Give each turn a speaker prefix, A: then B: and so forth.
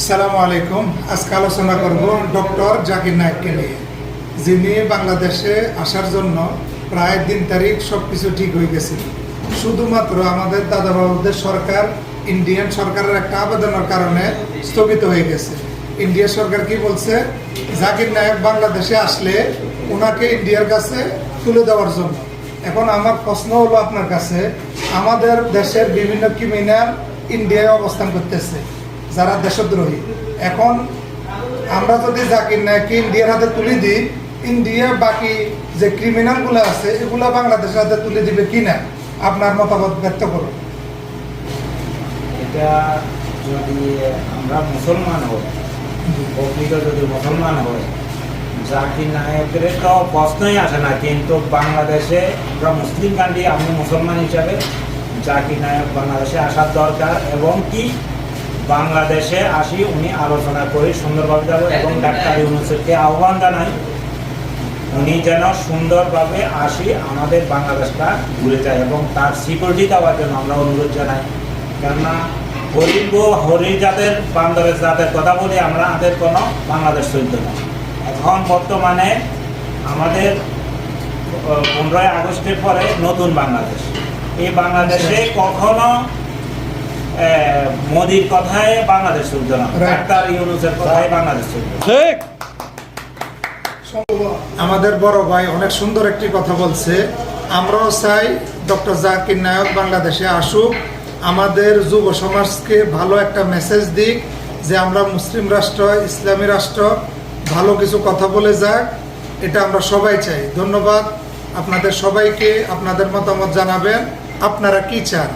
A: সালামু আলাইকুম। আজকে আলোচনা করব ডক্টর জাকির নায়েককে নিয়ে, যিনি বাংলাদেশে আসার জন্য প্রায় দিন তারিখ সব কিছু ঠিক হয়ে গেছিল শুধুমাত্র আমাদের দাদাবাবুদের সরকার, ইন্ডিয়ান সরকারের একটা আবেদনের কারণে স্থগিত হয়ে গেছে। ইন্ডিয়া সরকার কি বলছে? জাকির নায়েক বাংলাদেশে আসলে ওনাকে ইন্ডিয়ার কাছে তুলে দেওয়ার জন্য। এখন আমার প্রশ্ন হলো আপনার কাছে, আমাদের দেশের বিভিন্ন ক্রিমিনাল ইন্ডিয়ায় অবস্থান করতেছে। যারা দেশদ্রোহী। এখন আমরা যদি জাকির নায়ককে ইন্ডিয়ার হাতে তুলে দিই, ইন্ডিয়া বাকি যে ক্রিমিনালগুলো আছে, এগুলো বাংলাদেশের হাতে তুলে দিবে কি না? আপনার মতামত ব্যক্ত করুন।
B: এটা যদি আমরা মুসলমান হই প্রকৃত যদি মুসলমান হই, জাকির নায়কের তো প্রশ্নই আসে না, কিন্তু বাংলাদেশে আমরা মুসলিম কান্ট্রি আমি মুসলমান হিসাবে জাকির নায়ক বাংলাদেশে আসার দরকার, এবং কি বাংলাদেশে আসি উনি আলোচনা করি সুন্দরভাবে যাব এবং ডাক্তার ইউনিভার্সিটিকে আহ্বান জানাই উনি যেন সুন্দরভাবে আসি আমাদের বাংলাদেশটা ঘুরে যায় এবং তার সিকিউরিটি দেওয়ার জন্য আমরা অনুরোধ জানাই। কেননা হরিণ হরি জাতের বান্দরের জাতের কথা বলি আমরা আমাদের কোনো বাংলাদেশ চলতে না। এখন বর্তমানে আমাদের পনেরোই আগস্টের পরে নতুন বাংলাদেশ। এই বাংলাদেশে কখনো আহ, মোদির কথায় বাংলাদেশ চলতো না। ডাক্তার ইউনুসের কথায় বাংলাদেশ চলতো
C: ঠিক।
A: আমাদের বড় ভাই অনেক সুন্দর একটি কথা বলছে। আমরাও চাই ডক্টর জাকির নায়ক বাংলাদেশে আসুক। আমাদের যুব সমাজকে ভালো একটা মেসেজ দিক যে আমরা মুসলিম রাষ্ট্র ইসলামী রাষ্ট্র ভালো কিছু কথা বলে যাক। এটা আমরা সবাই চাই। ধন্যবাদ। আপনাদের সবাইকে আপনাদের মতামত জানাবেন। আপনারা কি চান?